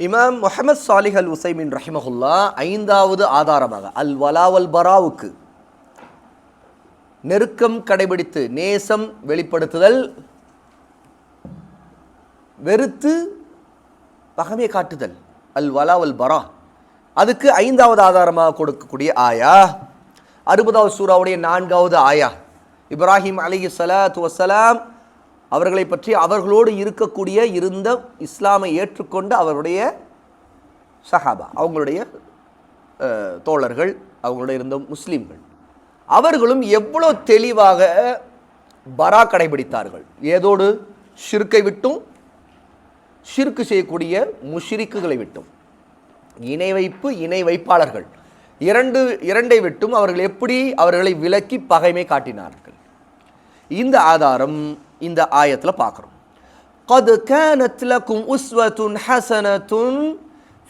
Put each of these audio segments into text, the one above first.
இமாம் முஹமது சாலிஹ் அல் உசைமின் ரஹிமஹுல்லா ஐந்தாவது ஆதாரமாக அல் வலாவல் பராவுக்கு நெருக்கம் கடைபிடித்து நேசம் வெளிப்படுத்துதல் வெறுத்து பகமை காட்டுதல் அல் வலாவல் பரா. அதுக்கு ஐந்தாவது ஆதாரமாக கொடுக்கக்கூடிய ஆயா அறுபதாவது சூறாவுடைய நான்காவது ஆயா. இப்ராஹிம் அலி சலாத்து வசலாம் அவர்களை பற்றி அவர்களோடு இருக்கக்கூடிய இருந்த இஸ்லாமை ஏற்றுக்கொண்ட அவருடைய சஹாபா அவங்களுடைய தோழர்கள் அவங்களோட இருந்த முஸ்லீம்கள். அவர்களும் எவ்வளோ தெளிவாக பரா கடைபிடித்தார்கள். ஏதோடு ஷிர்கை விட்டும் ஷிர்கு செய்யக்கூடிய முஷிரிக்குகளை விட்டும். இணை வைப்பு இணை வைப்பாளர்கள். இரண்டு இரண்டை விட்டும் அவர்கள் எப்படி அவர்களை விலக்கி பகைமை காட்டினார்கள். இந்த ஆதாரம் இந்த ஆயத்தில் பார்க்குறோம் قد كانت لكم أسوة حسنة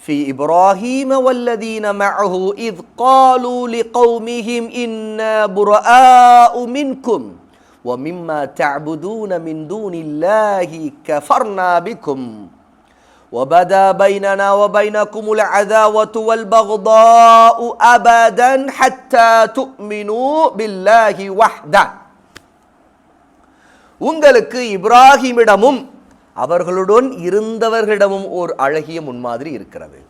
في إبراهيم والذين معه إذ قالوا لقومهم إنا براء منكم ومما تعبدون من دون الله كفرنا بكم وبدا بيننا وبينكم العداوة والبغضاء أبدا حتى تؤمنوا بالله وحده உங்களுக்கு இப்ராஹிமிடமும் அவர்களுடன் இருந்தவர்களிடமும் ஓர் அழகிய முன்மாதிரி இருக்கிறது.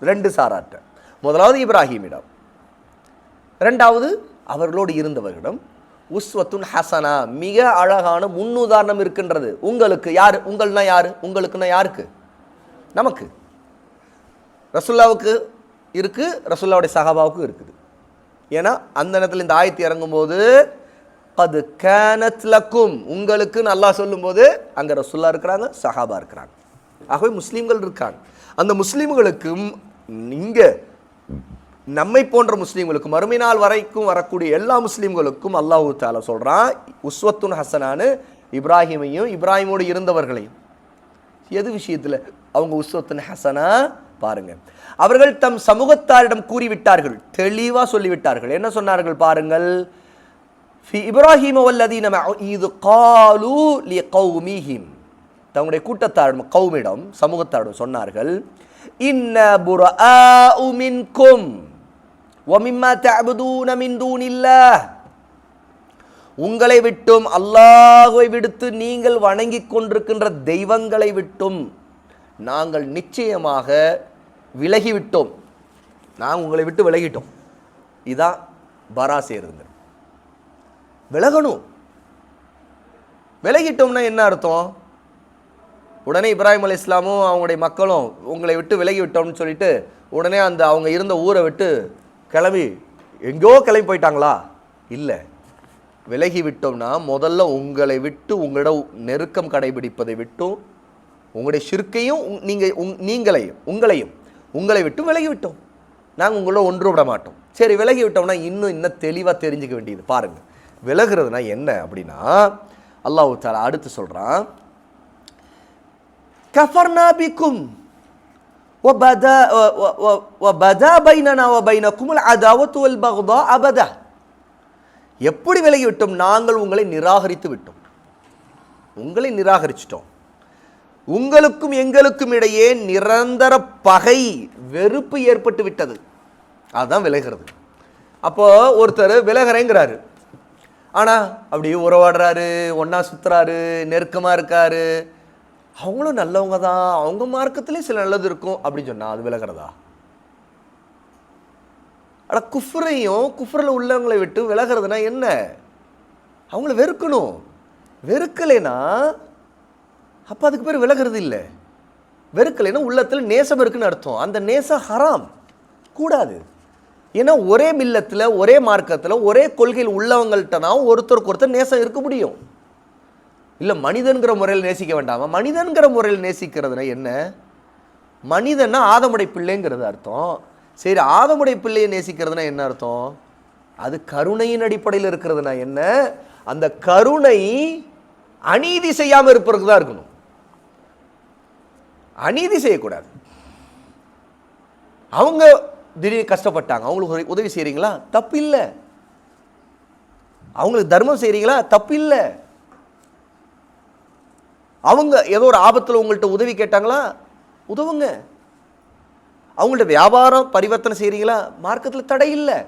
ரெண்டு சாராட்ட முதலாவது இப்ராஹிமிடம். ரெண்டாவது அவர்களோடு இருந்தவர்களிடம். உஸ்வத்துன் ஹசனா மிக அழகான முன்னுதாரணம் இருக்கின்றது. உங்களுக்கு யார்? உங்கள்னா யார்? உங்களுக்குன்னா யாருக்கு? நமக்கு. ரசுல்லாவுக்கு இருக்குது ரசுல்லாவுடைய சஹாபாவுக்கும் இருக்குது. ஏன்னா அந்த நேரத்தில் இந்த ஆயத்து இறங்கும்போது அது கேனத் லக்கும் உங்களுக்குன்னு அல்லாஹ் சொல்லும்போது அங்கே ரசுல்லா இருக்கிறாங்க சஹாபா இருக்கிறாங்க. ஆகவே முஸ்லீம்கள் இருக்காங்க. அந்த முஸ்லீம்களுக்கும் இங்கே நம்மை போன்ற முஸ்லீம்களுக்கு மறுமை நாள் வரைக்கும் வரக்கூடிய எல்லா முஸ்லீம்களுக்கும் அல்லாஹு தால சொல்கிறான் உஸ்வத்துன் ஹசனானு இப்ராஹிமையும் இப்ராஹிமோடு இருந்தவர்களையும். எது விஷயத்தில்? அவங்க உஸ்வத்துன் ஹசனா பாருங்க. அவர்கள் தம் சமூகத்தாரிடம் கூறிவிட்டார்கள் தெளிவாக சொல்லிவிட்டார்கள். என்ன சொன்னார்கள் பாருங்கள்? ஃபி இப்ராஹிம் வல்லதீன இது காலு லி கௌமிஹிம் தங்களுடைய கூட்டத்தாரிடம் கௌமிடம் சமூகத்தாரிடம் சொன்னார்கள் இன்ன புரஆஉ மின்கும் ஒமிம்மா தபுதூன மின் தூனில்லாஹ். உங்களை விட்டும் அல்லாஹுவை விடுத்து நீங்கள் வணங்கிக் கொண்டிருக்கின்ற தெய்வங்களை விட்டும் நாங்கள் நிச்சயமாக விலகிவிட்டோம். நாங்கள் உங்களை விட்டு விலகிட்டோம். இதான் பராசே இருந்தது விலகணும். விலகிட்டோம்னா என்ன அர்த்தம்? உடனே இப்ராஹிம் அலி இஸ்லாமும் அவங்களுடைய மக்களும் உங்களை விட்டு விலகி விட்டோம்னு சொல்லிட்டு உடனே அந்த அவங்க இருந்த ஊரை விட்டு கிளம்பி எங்கேயோ கிளம்பி போயிட்டாங்களா? இல்லை. விலகி விட்டோம்னா முதல்ல உங்களை விட்டு உங்களிடம் நெருக்கம் கடைபிடிப்பதை விட்டும் உங்களுடைய சிறுக்கையும் நீங்கள் உங் நீங்களையும் உங்களையும் உங்களை விட்டு விலகி விட்டோம் நாங்கள் உங்களோட ஒன்று விட மாட்டோம். சரி விலகி விட்டோம்னா இன்னும் இன்னும் தெளிவாக தெரிஞ்சுக்க வேண்டியது பாருங்கள் விலகுறதுனா என்ன அப்படின்னா அல்லாஹ் தாலா அடுத்து சொல்கிறான் كفرنا بكم وبدا و- و- و- وبدا بيننا وبينكم العداوة والبغضاء أبدا எப்படி விலகி விட்டோம் நாங்கள் உங்களை நிராகரித்து விட்டோம் உங்களை நிராகரிச்சிட்டோம் உங்களுக்கும் எங்களுக்கும் இடையே நிரந்தர பகை வெறுப்பு ஏற்பட்டு விட்டது அதுதான் விலகிறது அப்போ ஒருத்தர் விலகிறேங்கிறாரு ஆனால் அப்படியே உறவாடுறாரு ஒன்றா சுற்றுறாரு நெருக்கமாக இருக்காரு. அவங்களும் நல்லவங்க தான் அவங்க மார்க்கத்துலேயும் சில நல்லது இருக்கும் அப்படின்னு சொன்னால் அது விலகிறதா? ஆனால் குஃப்ரையும் குஃப்ரில் உள்ளவங்களை விட்டு விலகிறதுனா என்ன? அவங்கள வெறுக்கணும். வெறுக்கலைனா அப்போ அதுக்கு பேர் விலகிறது இல்லை. வெறுக்கலைன்னா உள்ளத்தில் நேசம் இருக்குன்னு அர்த்தம். அந்த நேசம் ஹராம். கூடாது. ஏன்னா ஒரே மில்லத்தில் ஒரே மார்க்கத்தில் ஒரே கொள்கையில் உள்ளவங்கள்ட்ட தான் ஒருத்தருக்கு ஒருத்தர் நேசம் இருக்க முடியும். இல்லை மனிதன்கிற முறையில் நேசிக்க வேண்டாமா? மனிதன்கிற முறையில் நேசிக்கிறதுனா என்ன? மனிதன்னா ஆதமுடை பிள்ளைங்கிறது அர்த்தம். சரி ஆதமுடை பிள்ளையை நேசிக்கிறதுனா என்ன அர்த்தம்? அது கருணையின் அடிப்படையில் இருக்கிறதுனா என்ன? அந்த கருணை அநீதி செய்யாமல் இருப்பதற்கு தான் இருக்கணும். அநீதி செய்யக்கூடாது. அவங்க திடீர்னு கஷ்டப்பட்டாங்க. அவங்களுக்கு உதவி செய்கிறீங்களா தப்பு இல்லை அவங்களுக்கு தர்மம் செய்கிறீங்களா தப்பு இல்லை அவங்க ஏதோ ஒரு ஆபத்தில் உங்கள்கிட்ட உதவி கேட்டாங்களா? உதவுங்க. அவங்கள்ட்ட வியாபாரம் பரிவர்த்தனை செய்கிறீங்களா மார்க்கத்தில் தடை இல்லை.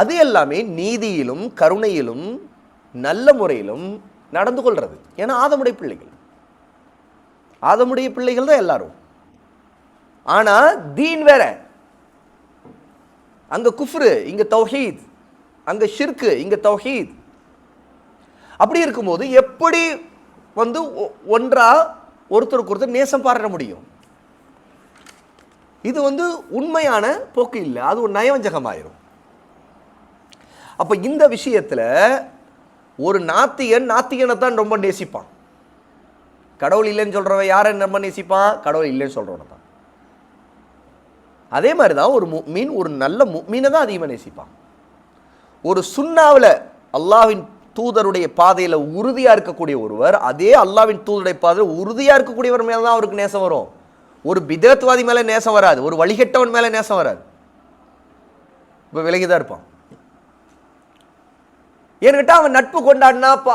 அது எல்லாமே நீதியிலும் கருணையிலும் நல்ல முறையிலும் நடந்து கொள்வது ஏன்னா ஆதமுடைய பிள்ளைகள். ஆதமுடைய பிள்ளைகள் தான் எல்லாரும். ஆனா தீன் வேற. அங்க குஃப்ரு இங்க தௌஹீத். அங்க ஷிர்கு இங்க தௌஹீத். அப்படி இருக்கும்போது எப்படி வந்து ஒ- ஒன்றா ஒருத்தருக்கு ஒருத்தர் நேசம் பாராட்ட முடியும்? இது வந்து உண்மையான போக்கு இல்லை. அது ஒரு நயவஞ்சகமாயிரும். அப்ப இந்த விஷயத்துல ஒரு நாத்திகன் நாத்திகனை தான் ரொம்ப நேசிப்பான். கடவுள் இல்லைன்னு சொல்றவன் யாரை ரொம்ப நேசிப்பான்? கடவுள் இல்லைன்னு சொல்றவனை தான் அதே மாதிரி தான் ஒரு மீன் ஒரு நல்ல மீனை தான் அதிகமாக நேசிப்பான். ஒரு சுண்ணாவில் அல்லாவின் தூதருடைய பாதையில் உறுதியாக இருக்கக்கூடிய ஒருவர் அதே அல்லாவின் தூதருடைய பாதையில் உறுதியாக இருக்கக்கூடியவர் மேலே தான் அவருக்கு நேசம் வரும். ஒரு பிதத்வாதி மேலே நேசம் வராது ஒரு வழிகெட்டவன் மேலே நேசம் வராது. இப்போ விலகி தான் இருப்பான். ஏன்னுக்கிட்ட அவன் நட்பு கொண்டாடினா பா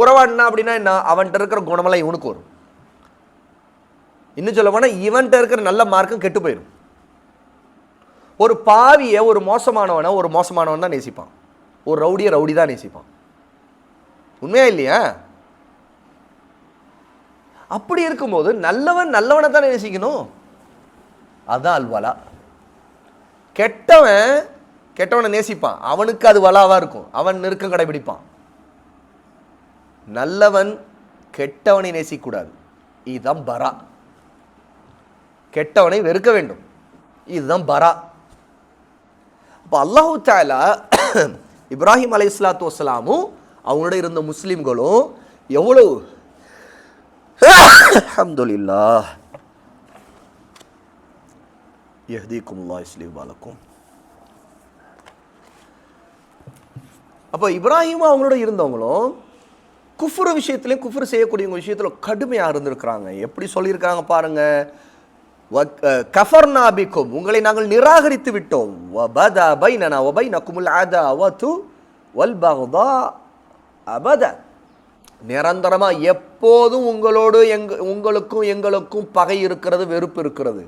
உறவாடினா அப்படின்னா என்ன? அவன்கிட்ட இருக்கிற குணமெல்லாம் இவனுக்கு வரும். இன்னும் சொல்ல போனால் இவன்கிட்ட இருக்கிற நல்ல மார்க்கும் கெட்டு போயிடும் ஒரு பாவியை ஒரு மோசமானவனை ஒரு மோசமானவன் தான் நேசிப்பான். ஒரு ரவுடியை ரவுடி தான் நேசிப்பான். உண்மையா இல்லையா? அப்படி இருக்கும்போது நல்லவன் நல்லவனை தான் நேசிக்கணும்? அதான் அல்வலா கெட்டவன் கெட்டவனை நேசிப்பான். அவனுக்கு அது வலாவா இருக்கும். அவன் நெருக்கம் கடைபிடிப்பான். நல்லவன் கெட்டவனை நேசிக்கூடாது இதுதான் பரா. கெட்டவனை வெறுக்க வேண்டும். இதுதான் பரா. அப்போ அல்லாஹு தாலா இப்ராஹிம் அலை இஸ்லாத்து வசலாமும் அவங்களோட இருந்த முஸ்லீம்களும் எவ்வளவு? அல்ஹம்துலில்லா யஹ்தீக்குமுல்லா இஸ்லீம் பாலக்கும். அப்போ இப்ராஹிம் அவங்களோட இருந்தவங்களும் குஃப்ரு விஷயத்துலையும் குஃப்ரு செய்யக்கூடிய விஷயத்தில் கடுமையாக இருந்திருக்கிறாங்க. எப்படி சொல்லியிருக்காங்க பாருங்க. கஃபர்னாபிக்கும் உங்களை நாங்கள் நிராகரித்து விட்டோம். வபதா பைனனா வபைனகுமுல் அதாவத்து வல் பக்தா அபத. நிரந்தரமாக எப்போதும் உங்களோடு எங் உங்களுக்கும் எங்களுக்கும் பகை இருக்கிறது வெறுப்பு இருக்கிறது.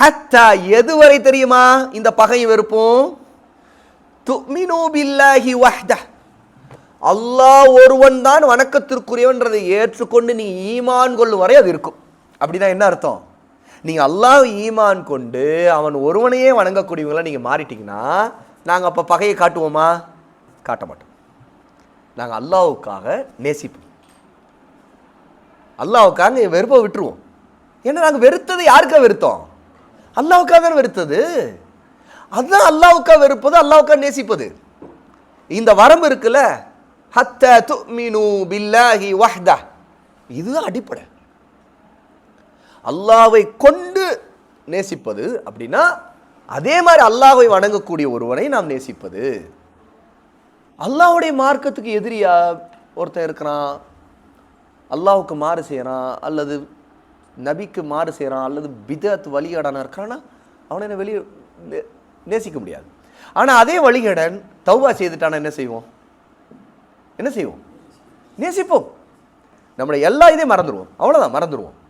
ஹத்தா எதுவரை தெரியுமா இந்த பகை வெறுப்பும்? துமினு பில்லாஹி வஹ்தா. அல்லாஹ் ஒருவன் தான் வணக்கத்திற்குரியவன்றதை ஏற்றுக்கொண்டு நீ ஈமான் கொள்ளும் வரை அது இருக்கும். அப்படின்னா என்ன அர்த்தம்? நீங்கள் அல்லாஹ் ஈமான் கொண்டு அவன் ஒருவனையே வணங்கக்கூடியவங்களாம் நீங்கள் மாறிட்டீங்கன்னா நாங்கள் அப்போ பகையை காட்டுவோமா? காட்ட மாட்டோம். நாங்கள் அல்லாவுக்காக நேசிப்போம். அல்லாவுக்காக வெறுப்பை விட்டுருவோம். ஏன்னா நாங்கள் வெறுத்தது யாருக்காக வெறுத்தோம்? அல்லாவுக்காக தானே வெறுத்தது. அதுதான் அல்லாவுக்காக வெறுப்பது அல்லாவுக்காக நேசிப்பது. இந்த வரம்பு இருக்குல்ல ஹத்த துமினு பில்லாஹி வஹ்தா. இதுதான் அடிப்படை. அல்லாவை கொண்டு நேசிப்பது அப்படின்னா அதே மாதிரி அல்லாவை வணங்கக்கூடிய ஒருவனை நாம் நேசிப்பது. அல்லாஹ்வுடைய மார்க்கத்துக்கு எதிரியா ஒருத்தன் இருக்கிறான் அல்லாவுக்கு மாறு செய்கிறான் அல்லது நபிக்கு மாறு செய்கிறான் அல்லது பிதத் வழிகடனா இருக்கான்னா அவனை என்ன வெளியே நே- நேசிக்க முடியாது. ஆனால் அதே வழிகடன் தௌவா செய்துட்டானா என்ன செய்வோம்? என்ன செய்வோம்? நேசிப்போம். நம்மளை எல்லா இதையும் மறந்துடுவோம் அவ்வளோதான் மறந்துடுவோம்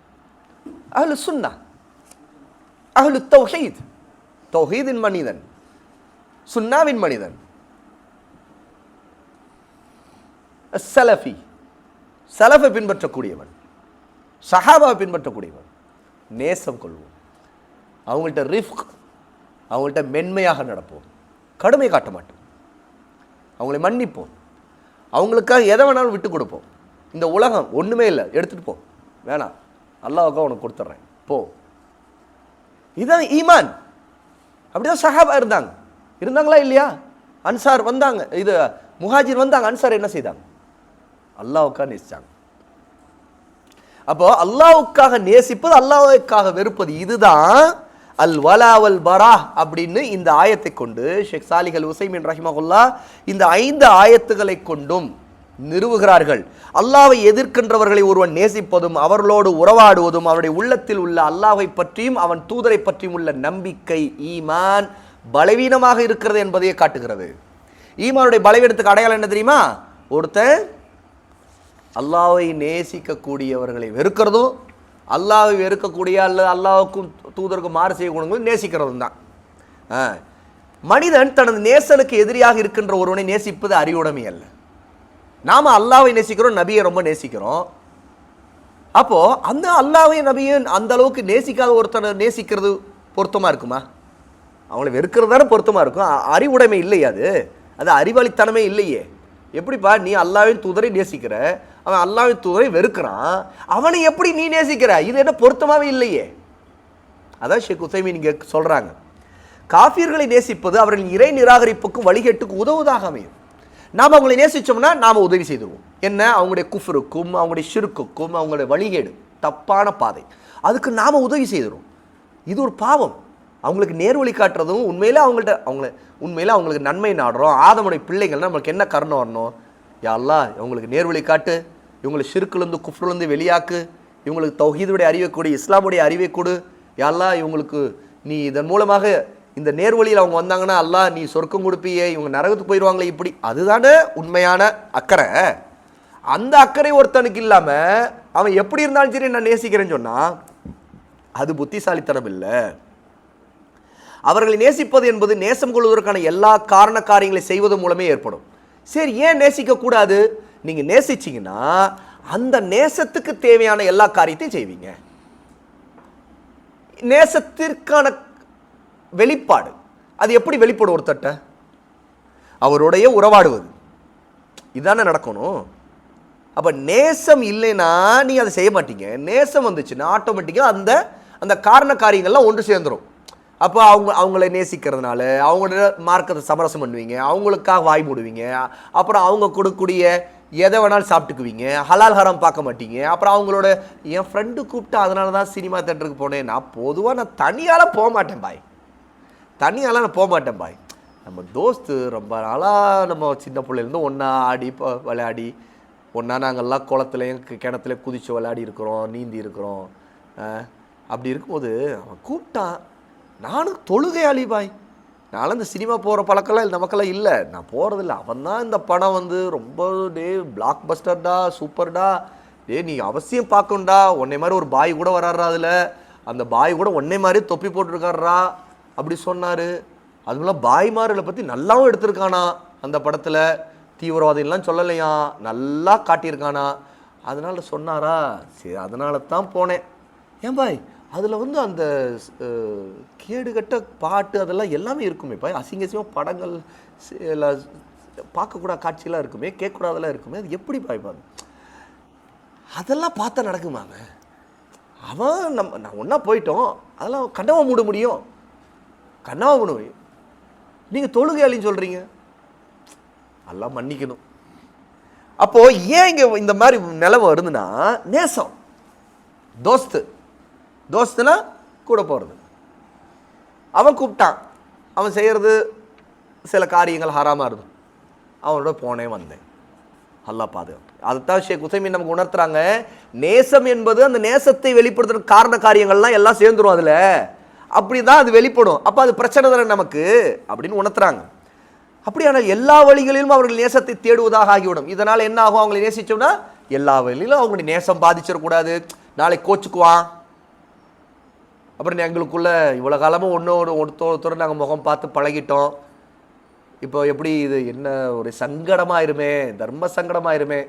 அஹ்லு சுன்னா அஹ்லு தௌஹீத். தௌஹீதின் மனிதன் சுன்னாவின் மனிதன். சலஃபி சலஃபை பின்பற்றக்கூடியவன். சஹாபாவை பின்பற்றக்கூடியவன். நேசம் கொள்வோம். அவங்கள்ட்ட ரிஃப்க் அவங்கள்ட்ட மென்மையாக நடப்போம். கடுமை காட்ட மாட்டோம். அவங்களை மன்னிப்போம். அவங்களுக்காக எதை வேணாலும் விட்டு கொடுப்போம். இந்த உலகம் ஒன்றுமே இல்லை. எடுத்துகிட்டு போ. வேணாம். அல்லாவுக்கு உனக்கு கொடுத்துட்றேன். போ. இதுதான் ஈமான். அப்படிதான் சஹாபா இருந்தாங்க. இருந்தாங்களா இல்லையா? அன்சார் வந்தாங்க. இது முஹாஜிர் வந்தாங்க. அன்சார் என்ன செய்தாங்க? அல்லாவுக்காக நேசித்தாங்க அப்போ அல்லாவுக்காக நேசிப்பது அல்லாவுக்காக வெறுப்பது இதுதான் அல் வலாவல் பரா அப்படின்னு இந்த ஆயத்தை கொண்டு ஷேக் சாலிகள் உசைமின் ரஹிமகுல்லா இந்த ஐந்து ஆயத்துக்களை கொண்டும் நிறுவுகிறார்கள். அல்லாவை எதிர்க்கின்றவர்களை ஒருவன் நேசிப்பதும் அவர்களோடு உறவாடுவதும் அவருடைய உள்ளத்தில் உள்ள அல்லாவை பற்றியும் அவன் தூதரை பற்றியும் உள்ள நம்பிக்கை ஈமான் பலவீனமாக இருக்கிறது என்பதையே காட்டுகிறது. ஈமானுடைய பலவீனத்துக்கு அடையாளம் என்ன தெரியுமா? ஒருத்தன் அல்லாவை நேசிக்கக்கூடியவர்களை வெறுக்கிறதும் அல்லாவை வெறுக்கக்கூடிய அல்லது அல்லாவுக்கும் தூதருக்கும் மாறு செய்யக்கூடியவங்களும் நேசிக்கிறதும் தான். ஆ. மனிதன் தனது நேசனுக்கு எதிரியாக இருக்கின்ற ஒருவனை நேசிப்பது அறிவுடைமை அல்ல. நாம் அல்லாவை நேசிக்கிறோம் நபியை ரொம்ப நேசிக்கிறோம். அப்போது அந்த அல்லாவையும் நபியும் அந்த அளவுக்கு நேசிக்காத ஒருத்தனை நேசிக்கிறது பொருத்தமாக இருக்குமா? அவங்கள வெறுக்கிறது தானே பொருத்தமாக இருக்கும். அறிவுடைமை இல்லையா அது. அது அறிவாளித்தனமே இல்லையே. எப்படிப்பா நீ அல்லாவின் தூதரை நேசிக்கிற? அவன் அல்லாவின் தூதரை வெறுக்கிறான். அவனை எப்படி நீ நேசிக்கிற? இது என்ன பொருத்தமாகவே இல்லையே. அதான் ஷேக் உசைமி இங்கே சொல்கிறாங்க காஃபியர்களை நேசிப்பது அவர்களின் இறை நிராகரிப்புக்கும் வழிகேட்டுக்கு உதவுவதாக அமையும். நாம் அவங்களை நேசித்தோம்னா நாம் உதவி செய்துருவோம். என்ன? அவங்களுடைய குஃபருக்கும் அவங்களுடைய ஷிருக்குக்கும் அவங்களுடைய வழிகேடு தப்பான பாதை. அதுக்கு நாம் உதவி செய்துருவோம். இது ஒரு பாவம். அவங்களுக்கு நேர்வழி காட்டுறதும் உண்மையில் அவங்கள்ட்ட அவங்கள உண்மையில் அவங்களுக்கு நன்மை நாடுறோம். ஆதமுடைய பிள்ளைகள்னா நம்மளுக்கு என்ன கருணை வரணும்? யாழ்லா இவங்களுக்கு நேர்வழி காட்டு. இவங்களை சிறுக்குலேருந்து குஃப்ருலேருந்து வெளியாக்கு. இவங்களுக்கு தௌஹீதுடைய அறிவை கொடு இஸ்லாமுடைய அறிவை கொடு. யாழ்லா இவங்களுக்கு நீ இதன் மூலமாக இந்த நேர்வழியில் அவங்க வந்தாங்கன்னா அல்லாஹ் நீ சொர்க்கம் கொடுப்பியே இவங்க நரகத்துக்கு போயிடுவாங்களே இப்படி. அதுதானே உண்மையான அக்கறை. அந்த அக்கறை ஒருத்தனுக்கு இல்லாமல் அவன் எப்படி இருந்தாலும் சரி நான் நேசிக்கிறேன்னு சொன்னால் அது புத்திசாலித்தனம் இல்லை. அவர்களை நேசிப்பது என்பது நேசம் கொள்வதற்கான எல்லா காரண காரியங்களை செய்வது மூலமே ஏற்படும். சரி ஏன் நேசிக்கக்கூடாது நீங்கள் நேசிச்சிங்கன்னா அந்த நேசத்துக்கு தேவையான எல்லா காரியத்தையும் செய்வீங்க. நேசத்திற்கான வெளிப்பாடு. அது எப்படி வெளிப்படும் ஒருத்தட்ட அவருடைய உறவாடுவது. இதுதானே நடக்கணும். அப்போ நேசம் இல்லைன்னா நீ அதை செய்ய மாட்டீங்க. நேசம் வந்துச்சுன்னா ஆட்டோமேட்டிக்காக அந்த அந்த காரண காரியங்கள்லாம் ஒன்று சேர்ந்துடும் அப்போ அவங்க அவங்கள நேசிக்கிறதுனால அவங்களோட மார்க்கத்தை சமரசம் பண்ணுவீங்க. அவங்களுக்காக வாய் மூடுவீங்க. அப்புறம் அவங்க கொடுக்கக்கூடிய எதை வேணாலும் சாப்பிட்டுக்குவீங்க. ஹலால் ஹரம் பார்க்க மாட்டீங்க. அப்புறம் அவங்களோட என் ஃப்ரெண்டு கூப்பிட்டு அதனால தான் சினிமா தேட்டருக்கு போனேன். நான் பொதுவாக நான் தனியால் போக மாட்டேன் பாய். தனியாலாம் நான் போக மாட்டேன் பாய். நம்ம தோஸ்து ரொம்ப நாளாக நம்ம சின்ன பிள்ளைலேருந்து ஒன்றா ஆடி விளையாடி ஒன்றா நாங்கள்லாம் குளத்துலையும் கி- கிணத்துலையும் குதிச்சு விளையாடி இருக்கிறோம் நீந்தி இருக்கிறோம். அப்படி இருக்கும்போது அவன் கூப்பிட்டான் நானும் தொழுகையாளி பாய். நானும் இந்த சினிமா போகிற பழக்கம்லாம் இந்த நமக்கெல்லாம் இல்லை. நான் போகிறதில்ல அவன் தான் இந்த படம் வந்து ரொம்ப டே பிளாக் பஸ்டர்டா சூப்பர்டா. டே நீ அவசியம் பார்க்கணும்டா. உன்னை மாதிரி ஒரு பாய் கூட வராடுறா அதில். அந்த பாய் கூட உன்னை மாதிரி தொப்பி போட்டிருக்காருடா. அப்படி சொன்னார். அதுமெல்லாம் பாய்மார்களை பற்றி நல்லாவும் எடுத்திருக்கானா அந்த படத்தில். தீவிரவாதிகள்லாம் சொல்லலையா? நல்லா காட்டியிருக்கானா? அதனால் சொன்னாரா? சரி அதனால தான் போனேன். ஏன் பாய்? அதில் வந்து அந்த கேடுகட்ட பாட்டு அதெல்லாம் எல்லாமே இருக்குமே பாய். அசிங்க அசிங்கம் படங்கள் சி- பார்க்கக்கூடாத காட்சியெல்லாம் இருக்குமே கேட்கக்கூடாதெல்லாம் இருக்குமே அது எப்படி பாய் பாரு? அதெல்லாம் பார்த்தா நடக்குமாங்க அவன்? நம்ம நான் ஒன்றா போயிட்டோம். அதெல்லாம் கண்டவன் மூட முடியும். கண்ணவா மூட நீங்கள் தொழுகையாளின்னு சொல்கிறீங்க எல்லாம் மன்னிக்கணும். அப்போது ஏன் இங்கே இந்த மாதிரி நிலவு வருதுன்னா நேசம். தோஸ்து. தோஸ்துனா கூட போகிறது அவன் கூப்பிட்டான். அவன் செய்கிறது சில காரியங்கள் ஹராமாக இருந்தது அவனோட போனேன் வந்தேன். நல்லா பாதுகாப்பு. அதுதான் ஷேக் உசைமின் நமக்கு உணர்த்துறாங்க. நேசம் என்பது அந்த நேசத்தை வெளிப்படுத்துகிற காரண காரியங்கள்லாம் எல்லாம் சேர்ந்துரும் அதில். அப்படி தான் அது வெளிப்படும். அப்போ அது பிரச்சனை தானே நமக்கு? அப்படின்னு உணர்த்துறாங்க. அப்படியானால் எல்லா வழிகளிலும் அவர்கள் நேசத்தை தேடுவதாக ஆகிவிடும். இதனால் என்ன ஆகும்? அவங்களை நேசிச்சோம்னா எல்லா வழியிலும் அவங்களுடைய நேசம் பாதிச்சிடக்கூடாது. நாளைக்கு கோச்சுக்குவான். அப்புறம் எங்களுக்குள்ள இவ்வளோ காலமாக ஒன்று ஒருத்தர் ஒருத்தர் நாங்கள் முகம் பார்த்து பழகிட்டோம். இப்போ எப்படி இது? என்ன ஒரு சங்கடமாயிருமே. தர்ம சங்கடமாயிருமே.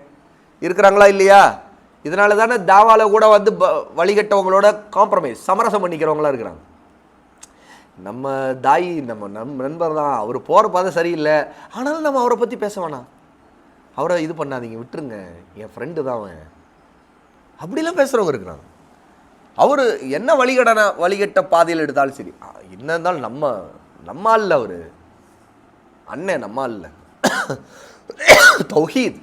இருக்கிறாங்களா இல்லையா? இதனால தானே தாவால கூட வந்து ப- வழிகட்டவங்களோட காம்ப்ரமைஸ் சமரசம் பண்ணிக்கிறவங்களா இருக்கிறாங்க. நம்ம தாய் நம்ம நம் நண்பர் தான். அவர் போகிற பாதை சரியில்லை. ஆனாலும் நம்ம அவரை பற்றி பேச வேணாம். அவரை இது பண்ணாதீங்க விட்டுருங்க. என் ஃப்ரெண்டு தான் அவன். அப்படிலாம் பேசுகிறவங்க இருக்கிறாங்க. அவர் என்ன வழிகடன வழிகட்ட பாதையில் எடுத்தாலும் சரி. என்ன இருந்தாலும் நம்ம நம்ம ஆள் அவர். அண்ணன் நம்ம ஆள் தௌஹீத்.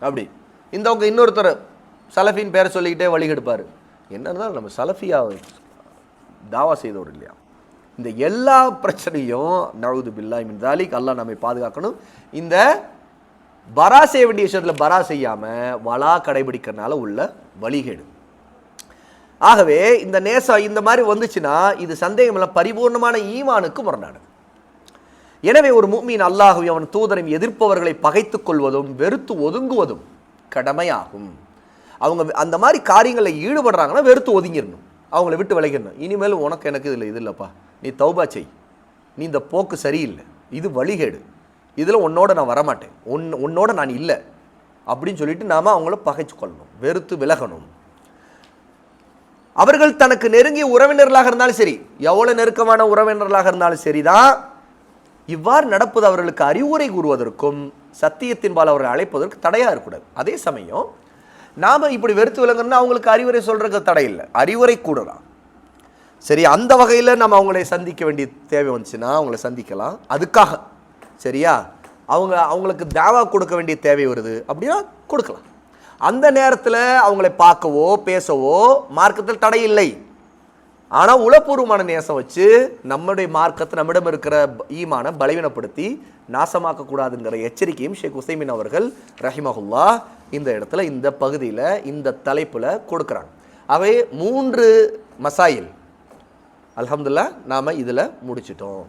அப்படி. இந்தவங்க இன்னொருத்தர் சலஃபின் பேரை சொல்லிக்கிட்டே வழிகெடுப்பார். என்ன இருந்தாலும் நம்ம சலஃபியாக தாவா செய்தவர் இல்லையா? இந்த எல்லா பிரச்சனையும் நழுது பில்லாய் மின் தாலிக் அல்லாஹ் நம்மை பாதுகாக்கணும். இந்த பரா செய்ய வேண்டிய விஷயத்தில் பரா செய்யாமல் வலா கடைபிடிக்கிறனால உள்ள வழிகேடு. ஆகவே இந்த நேசம் இந்த மாதிரி வந்துச்சுன்னா இது சந்தேகம் இல்லை பரிபூர்ணமான ஈமானுக்கு முரணானது. எனவே ஒரு மூமின் அல்லாஹுவை அவன் தூதரையும் எதிர்ப்பவர்களை பகைத்துக் கொள்வதும் வெறுத்து ஒதுங்குவதும் கடமையாகும். அவங்க அந்த மாதிரி காரியங்களில் ஈடுபடுறாங்கன்னா வெறுத்து ஒதுங்கிடணும். அவங்கள விட்டு விளைக்கணும் இனிமேல் உனக்கு எனக்கு இதில் இது இல்லைப்பா. நீ தௌபா செய். நீ இந்த போக்கு சரியில்லை. இது வழிகேடு. இதில் உன்னோட நான் வரமாட்டேன். உன் உன்னோட நான் இல்லை. அப்படின்னு சொல்லிட்டு நாம் அவங்கள பகைச்சு கொள்ளணும் வெறுத்து விலகணும். அவர்கள் தனக்கு நெருங்கிய உறவினர்களாக இருந்தாலும் சரி எவ்வளோ நெருக்கமான உறவினர்களாக இருந்தாலும் சரிதான் இவ்வாறு நடப்பது அவர்களுக்கு அறிவுரை கூறுவதற்கும் சத்தியத்தின்பால் அவர்களை அழைப்பதற்கு தடையா இருக்கக்கூடாது. அதே சமயம் நாம் இப்படி வெறுத்து விளங்குறோம்னா அவங்களுக்கு அறிவுரை சொல்கிறதுக்கு தடை இல்லை. அறிவுரை கூடலாம். சரி அந்த வகையில் நம்ம அவங்களை சந்திக்க வேண்டிய தேவை வந்துச்சுன்னா அவங்கள சந்திக்கலாம். அதுக்காக சரியா? அவங்க அவங்களுக்கு தேவா கொடுக்க வேண்டிய தேவை வருது அப்படின்னா கொடுக்கலாம். அந்த நேரத்தில் அவங்களை பார்க்கவோ பேசவோ மார்க்கத்தில் தடை இல்லை. ஆனால் உளப்பூர்வமான நேசம் வச்சு நம்முடைய மார்க்கத்தை நம்மிடம் இருக்கிற ஈமான பலவீனப்படுத்தி நாசமாக்கக்கூடாதுங்கிற எச்சரிக்கையும் ஷேக் உசைமின் அவர்கள் ரஹிமஹுல்லா இந்த இடத்துல இந்த பகுதியில் இந்த தலைப்பில் கொடுக்குறாங்க. அவை மூன்று மசாயில். அலமதுல்லா நாம் இதில் முடிச்சிட்டோம்.